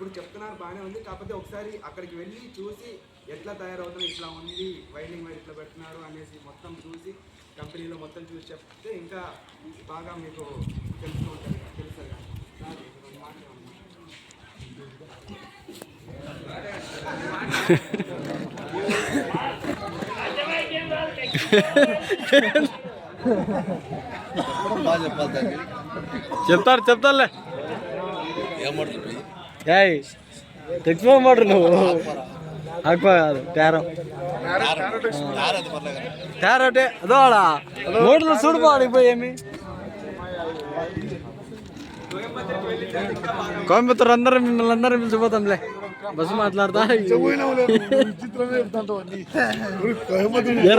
ఇప్పుడు చెప్తున్నారు బాగానే ఉంది. కాకపోతే ఒకసారి అక్కడికి వెళ్ళి చూసి ఎట్లా తయారవుతుంది ఇట్లా ఉంది వైండింగ్ వైర్ ఇట్లా పెడుతున్నారు అనేసి మొత్తం చూసి కంపెనీలో మొత్తం చూసి చెప్తే ఇంకా బాగా మీకు తెలుస్తూ ఉంటుంది దాన్ని చెప్తారు చెప్తారులే. ఏమంటుంది ఏయ్ తెచ్చిపోమంటారు నువ్వు. ఆకుపా కాదు టారో టారోటే అదోడా నోట్లో చూడిపోవాలి ఇప్పుడు ఏమి. కోయంబత్తూరు అందరూ మిమ్మల్ని అందరూ పిలిచిపోతాంలే. బస్సు మాట్లాడతా.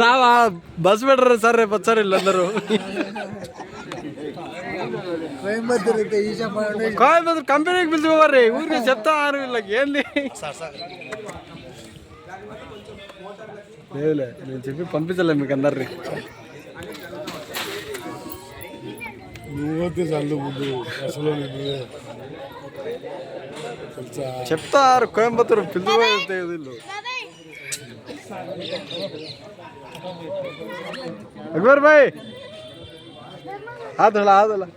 రావా బస్సు పెట్టరు సార్ రేపు వచ్చారు వీళ్ళందరూ. కోయంబత్తూరు కంపెనీకి పిలిచిపోవాలి ఊరికి చెప్తారు వీళ్ళకి ఏంది? లేదులే నేను చెప్పి పంపించలే మీకు అందరినీ. నువ్వైతే ముందు అసలు చెప్తారు కోయంబత్తూరు పిలిచిపోతే వీళ్ళు. అక్బర్ భాయ్. ఆదోలా ఆదోలా.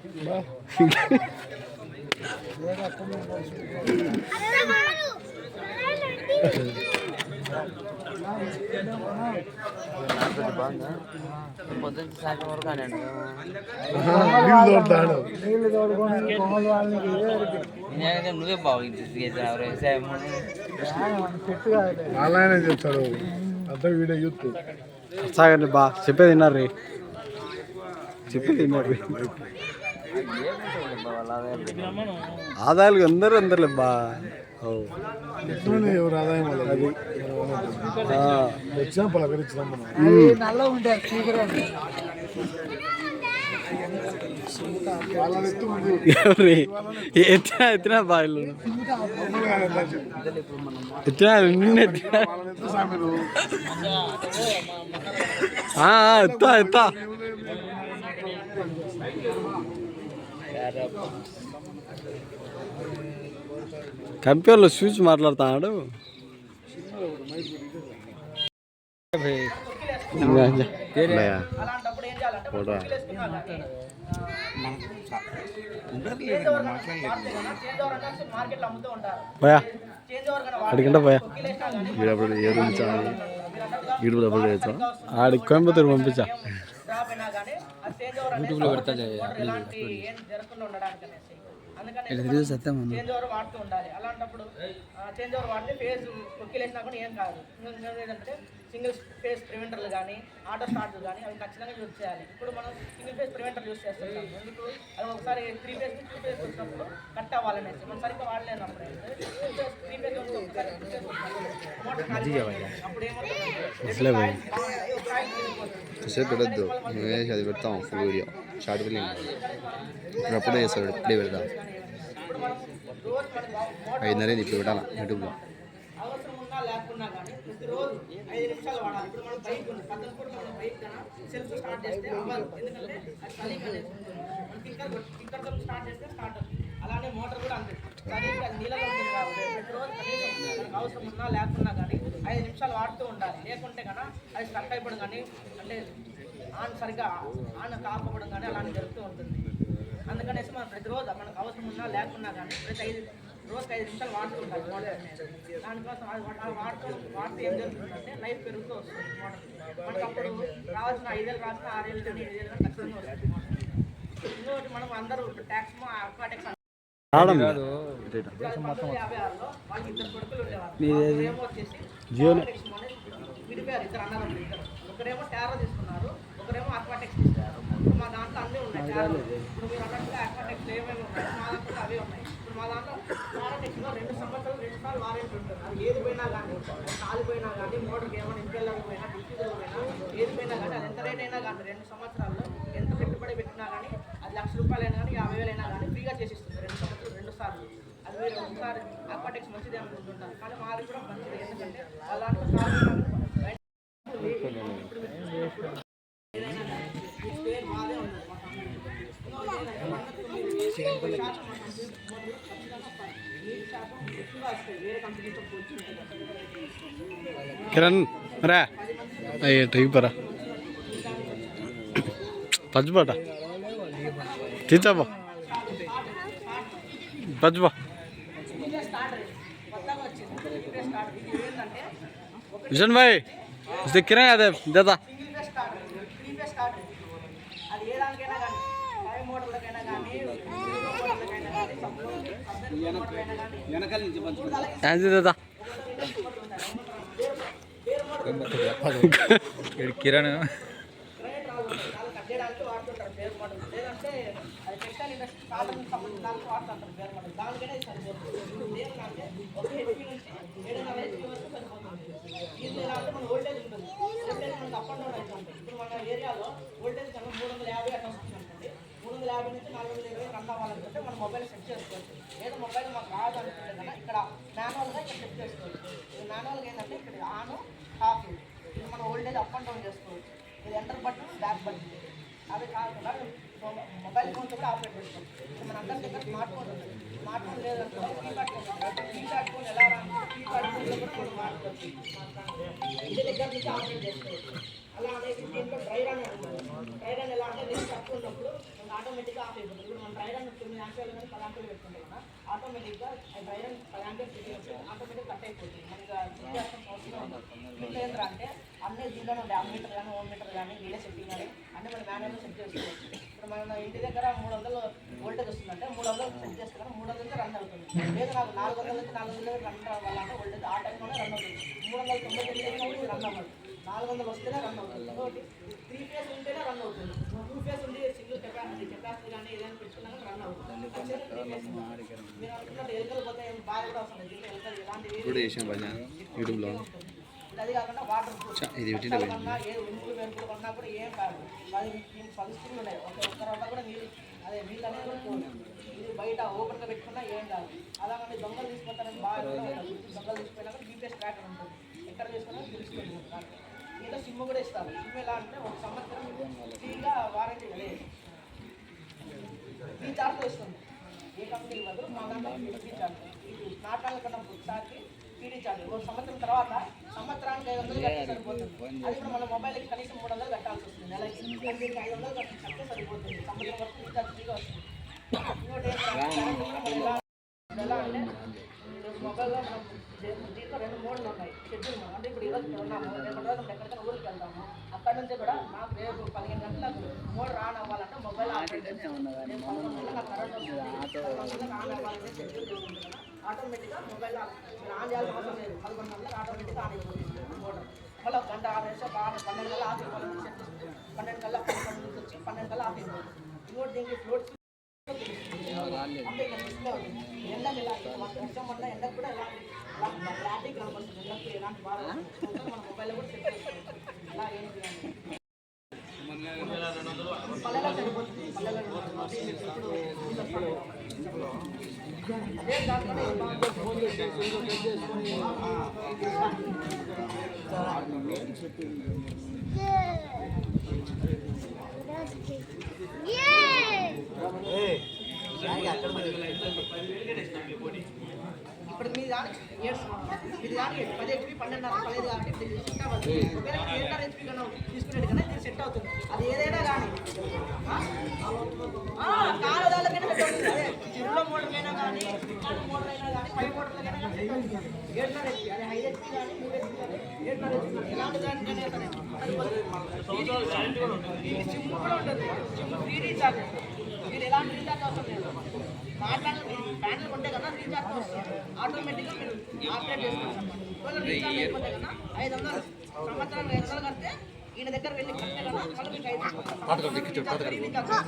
నువ్వే బాగు వ్యవసాయం చెప్తాడు. అంతా వీడియో సాగండి బా చెప్పేది విన్నారు చెప్పేది విన్నారు రీ ఆదాయాలు అందరూ అందరులే బా ఓ. ఎట్లనే ఎవరు ఆదాయం వాళ్ళది ఆ. వచ్చినా పలకరించినాం మనం వాళ్ళని ఎత్తు ముందు ఎవరి ఎత్తినా ఎత్తినా బాయిలు మమ్మల్ని కాదు ఎలా చెప్పు. ఎత్తినా నిన్న ఎత్తినా వాళ్ళని ఎత్తు సామెలు ఆ, ఆ, ఎత్తా ఎత్తా కంపెనీలో చూసి మాట్లాడుతున్నాడు పోయా అడిగింటే పోయా ఆడికి కోయంబత్తూరు పంపించా. యూట్యూబ్లో పెడతా సత్యం చేంజ్ ఓవర్ వాడుతూ ఉండాలి. అలాంటప్పుడు చేంజ్ ఓవర్ వాడితే ఫేజ్ కొక్కిలేసినా కూడా ఏం కాదు. ఇంకా ఏంటంటే సింగిల్ ఫేజ్ ప్రివెంటర్లు కానీ ఆటో స్టార్ట్లు కానీ అవి ఖచ్చితంగా యూజ్ చేయాలి. ఇప్పుడు మనం సింగిల్ ఫేజ్ ప్రివెంటర్ యూజ్ చేస్తున్నాం ఎందుకు? అది ఒకసారి త్రీ ఫేజ్ టూ ఫేజ్ వచ్చినప్పుడు కట్ అవ్వాలనేసి. మనం సరిగ్గా వాడలేనప్పుడు త్రీ ఫేజ్. అప్పుడు ఏమవుతుంది? అసలే పెట్టద్దు నువ్వే అది పెడతాం ఫుల్ వీడియో షార్ట్ ఫిలిం ఇప్పుడు అప్పుడే చేస్తాడు ఇప్పుడే పెడతాం ఐదున్నరేది ఇప్పుడు పెట్టాలా యూట్యూబ్లో అవసరం ఉన్నా లేకున్నా కానీ ప్రతిరోజు ఐదు నిమిషాలు వాడాలి ఇప్పుడు మనం బైక్ ఉంది కూడా మనం బైక్ కన్నా సెల్ఫ్ స్టార్ట్ చేస్తే ఎందుకంటే అది అనేది ఉంటుంది మనం స్టార్ట్ చేస్తే స్టార్ట్ అవుతుంది అలానే మోటార్ కూడా అంతే అది నీళ్ళలో ఉంటుంది కాబట్టి ప్రతిరోజు కనీసం అవసరం ఉన్నా లేకున్నా కానీ ఐదు నిమిషాలు వాడుతూ ఉండాలి లేకుంటే కన్నా అది స్టక్ అయిపోవడం కానీ అంటే ఆన్ సరిగ్గా ఆన్ కాకపోవడం కానీ అలాంటి జరుగుతూ ఉంటుంది. అందుకనేసి మనం ప్రతిరోజు మనకు అవసరం ఉన్నా లేకున్నా కానీ ప్రతి ఐదు రోజుకి ఐదు నిమిషాలు వాడుతూ ఉంటారు మోటార్ అనేది. దానికోసం అది వాడుతూ వాడితే ఏం జరుగుతుందంటే లైఫ్ పెరుగుతూ వస్తుంది మనకు అప్పుడు రావాల్సిన ఐదేళ్ళు రాసిన ఆరేళ్ళు కానీ ఏడేళ్ళు కానీ ఖచ్చితంగా వస్తుంది ఇంకోటి మనం అందరూ ట్యాక్స్ రావడం యాభై ఆరులో వాళ్ళకి ఇద్దరు కొడుకులు ఉండేవారు ఏమో వచ్చేసి విడిపోయారు ఇద్దరు అన్నదమ్ములు ఇద్దరు ఒకరేమో టారో తీసుకున్నారు ఒకరేమో అక్వాటెక్స్ తీసుకున్నారు. ఇప్పుడు మా దాంట్లో అన్నీ ఉన్నాయి టారో ఇప్పుడు మీరు అన్నట్టుగా అక్వాటెక్స్ ఏమేమి ఉన్నాయి? మా దాంట్లో అవే ఉన్నాయి. ఇప్పుడు మా దాంట్లో టారోటెక్స్లో రెండు సంవత్సరాలు రెండు సార్లు వారంటీ ఉంటుంది. అది ఏది పోయినా కానీ కాలిపోయినా కానీ మోటార్కి ఏమైనా ఇంపెల్లర్ పోయినా డిఫ్యూజర్ పోయినా ఏది పోయినా కానీ అది ఎంత రేట్ అయినా కానీ రెండు సంవత్సరాల్లో ఎంత పెట్టుబడి పెట్టినా కానీ అది లక్ష రూపాయలు అయినా కానీ యాభై వేలు అయినా కానీ ఫ్రీగా చేసిస్తుంది. రెండు సంవత్సరాలు రెండు సార్లు. అది మీరు ఒకసారి అక్వాటెక్స్ మంచిది అనుకుంటుంటారు. కానీ మాది కూడా మంచిది. ఎందుకంటే అలాంటి కొత్తగా వచ్చింది ఇదే స్టార్టర్ తీసాబా ఏంటంటే విషన్ భాయ్ ఇస్తే కిరణ్ అదే దేదా single phase starter three phase starter అది ఏ దానికైనా కానీ ఫైవ్ మోడళ్ళకైనా కానీ జీరో మోడళ్ళకైనా కానీ సబ్జెక్ట్ మోడళ్ళకైనా కానీ యాంజీ దేదా కిరణ్? వాడుతుంటారు అది వాడుతుంటారు ఉంటుంది అండ్ డౌన్ ఇప్పుడు మన ఏరియాలో మూడు వందల యాభై మూడు వందల యాభై నుంచి నాలుగు వందల ఇరవై రన్ అవ్వాలనుకుంటే మన మొబైల్ సెట్ చేసుకోవచ్చు. ఏదో మొబైల్ మాకు రాదు అనుకుంటే ఇక్కడ మాన్యువల్గా ఇక్కడ సెట్ చేసుకోవచ్చు మాన్యువల్గా ఏంటంటే ఇక్కడ ఆన్ ఆఫ్ అనేది అప్ అండ్ డౌన్ చేసుకోవచ్చు. మీరు ఎంటర్ బటన్ బ్యాక్ బటన్ అవి కాకుండా మొబైల్ ఫోన్తో కూడా ఆపరేట్ చేసుకోవచ్చు ఇప్పుడు మన అందరి దగ్గర స్మార్ట్ ఫోన్ ఉంటుంది స్మార్ట్ ఫోన్ లేదంటే కీప్యాడ్ ఫోన్ ఉంటుంది కీప్యాడ్ ఫోన్ ఎలా రాను కీప్యాడ్ ఫోన్లో కూడా మనం వాడుకోవచ్చు. ఇంటి దగ్గర నుంచి ఆపరేట్ చేసుకోవచ్చు. అలా అనేది దీంట్లో డ్రై రన్ అంటుంది డ్రై రన్ ఎలా అంటే నేను తక్కువ ఉన్నప్పుడు మనకు ఆటోమేటిక్గా ఆఫ్ అయిపోతుంది. ఇప్పుడు మనం డ్రై రన్ తొమ్మిది యాంపియర్లు కానీ పది యాంపియర్లు పెట్టుకుంటే కదా ఆటోమేటిక్గా డ్రై రన్ పది యాంపియర్ ఆటోమేటిక్ కట్ అయిపోతుంది మనకి చెక్ చేస్తాం అవసరం ఉండదు దీంట్లో ఏంటంటే అన్ని దీంట్లో ఉండే అమ్మీటర్ కానీ ఓన్ మీటర్ కానీ వీలే సెట్టింగ్ కానీ అన్ని మనం మాన్యువల్గా సెట్ చేసుకోవచ్చు. ఇప్పుడు మన ఇంటి దగ్గర మూడు వందలు వోల్టేజ్ వస్తుందంటే మూడు వందలు సెట్ చేసుకున్నాం మూడు వందలకి రన్ అవుతుంది. లేదా నాకు నాలుగు వందల నుంచి నాలుగు వందల రన్ అవ్వాలంటే వోల్టేజ్ ఆ టైంలోనే రన్ అవుతుంది. మూడు వందల తొంభై తొమ్మిది రన్ అవ్వాలి. నాలుగు వందలు వస్తేనే రన్ అవుతుంది. ఇంకోటి త్రీ ఫేస్ ఉంటేనే రన్ అవుతుంది. టూ ఫేస్ ఉండి సింగిల్ కెపాసిటీ కెపాసిటీ కానీ ఏదైనా పెట్టుకున్నా రన్ అవుతుంది. మీరు అనుకున్నట్టు ఎలుకలు పోతే బాగా కూడా వస్తుంది. దీంట్లో ఎలుకలు ఇది అది కాకుండా వాటర్ ప్రూఫ్ చ, ఇది బయట ఓపెన్గా పెట్టుకున్నా ఏం కాదు. అలాగని దొంగలు తీసుకుంటారని బాగా. దొంగలు తీసుకుపోయినాక జీపీఎస్ ట్రాకర్ ఉంటుంది. ఎక్కడ తీసుకున్నా తెలుస్తుంది. దాంట్లో సిమ్ కూడా ఇస్తారు. సిమ్ ఎలా అంటే ఒక సంవత్సరం ఫ్రీగా వారంటీ అదే రీఛార్జ్ వస్తుంది. ఏ కంపెనీ ఇవ్వదు మా దాంట్లో రీఛార్జ్ ఇది నాటాల కన్నా ఒక సంవత్సరం తర్వాత సంవత్సరానికి ఐదు వందలు కడితే సరిపోతుంది అది ఇప్పుడు మన మొబైల్కి కనీసం మూడు వందలు కట్టాల్సి వస్తుంది నెలకి అది దీనికి ఐదు వందలు కట్టి కడితే సరిపోతుంది సంవత్సరం వరకు రీఛార్జ్ ఫ్రీగా వస్తుంది ఇంకోటి ఏంటంటే ఎలా ఎలా అంటే ఈరోజు మొబైల్లో మనం దీ- దీంట్లో రెండు మోడ్లు ఉన్నాయి షెడ్యూల్ మోడ్ అంటే ఇప్పుడు ఈరోజు ఇక్కడ ఉన్నాము రేపు రోజు మనం ఎక్కడికైనా ఊరికి వెళ్తాము అక్కడ నుంచి కూడా నాకు రేపు పదిహేను గంటలకు మోడ్ రాన్ అవ్వాలంటే మొబైల్ ఆపరేట్ చేస్తాను నేను పదకొండు గంటలకు నాకు కరెంట్ వస్తుంది పదకొండు గంటలకు ఆన్ అవ్వాలంటే షెడ్యూల్ చేసుకుంటాను కదా ఆటోమేటిక్గా మొబైల్ ఆన్. చేయాల్సిన అవసరం లేదు. పదకొండు గంటలకు ఆటోమేటిక్గా ఆన్ అయిపోతుంది. మోటార్ మళ్ళీ గంట ఆన్ చేస్తే బాగా పన్నెండు కల్లా ఆఫ్ అయిపోతుంది. సెట్ పన్నెండు కల్లా పన్నెండు నుంచి వచ్చి పన్నెండు కల్లా ఆఫ్ అయిపోతుంది. ఇంకోటి దీనికి ఫ్లోట్స్ అంటే ఇక్కడ ఇలా వర్షం వల్ల ఎండకు కూడా ఇలా క్లారిటీ ఎండకు ఎలాంటి బాధ మన మొబైల్లో కూడా సెట్ చేసుకోవచ్చు ఇలా ఏంటి పల్లెలో సరిపోతుంది పల్లెలో ఇప్పుడు మీ దాని ఇది దాని పది హెచ్పి పన్నెండున్నర పదిహేను కాబట్టి సెట్ అవ్వదు ఏడున్నర హెచ్పి కన్నా తీసుకునేది కన్నా ఇది సెట్ అవుతుంది అది ఏదైనా కానీ కాలదాలకైనా సెట్ అవుతుంది అదే చిరులో మోడల్కైనా కానీ ఇట్లాంటి మోడల్ అయినా కానీ పై మోడల్కైనా కానీ సెట్ అవుతుంది ఏడున్నర హెచ్పి అదే ఐదు హెచ్పి కానీ మూడు హెచ్పి కానీ ఏడున్నర హెచ్పి కానీ ఎలాంటి దానికైనా సరే దీనికి సిమ్ కూడా ఉంటుంది సిమ్ ఫ్రీ రీఛార్జ్ మీరు ఎలాంటి రీఛార్జ్ అవసరం లేదు మాట్లాడాలి ప్యానల్ కొంటే కదా రీఛార్జ్ వస్తుంది ఆటోమేటిక్గా మీరు ఆపరేట్ చేసుకోవచ్చు రీఛార్జ్ అయిపోతే కదా ఐదు వందలు. సంవత్సరానికి ఐదు వందలు కడితే ఈయన దగ్గర వెళ్ళి కడితే కదా మళ్ళీ మీకు ఐదు వందలు ఫ్రీ రీఛార్జ్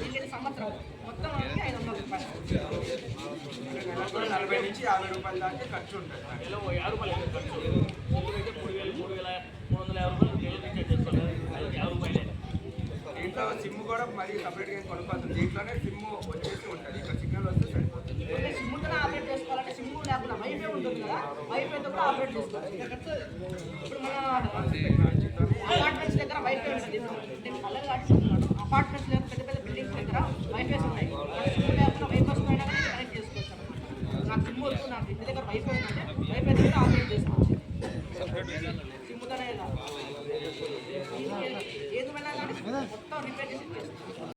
దీనికి సంవత్సరం మొత్తం మనకి ఐదు వందలు రూపాయలు. నలభై నుంచి యాభై రూపాయల దాకా ఖర్చు ఉంటుంది దీంట్లో సిమ్ కూడా మరి సపరేట్గా ఏం కొనుక్కోవచ్చు దీంట్లోనే సిమ్ వచ్చేసి ఉంటుంది. ఇక్కడ సిగ్నల్ వస్తే సరిపోతుంది. సిమ్ వైఫై ఉంటుంది కదా. వైఫైతో కూడా ఆపరేట్ చేస్తారు ఇప్పుడు మన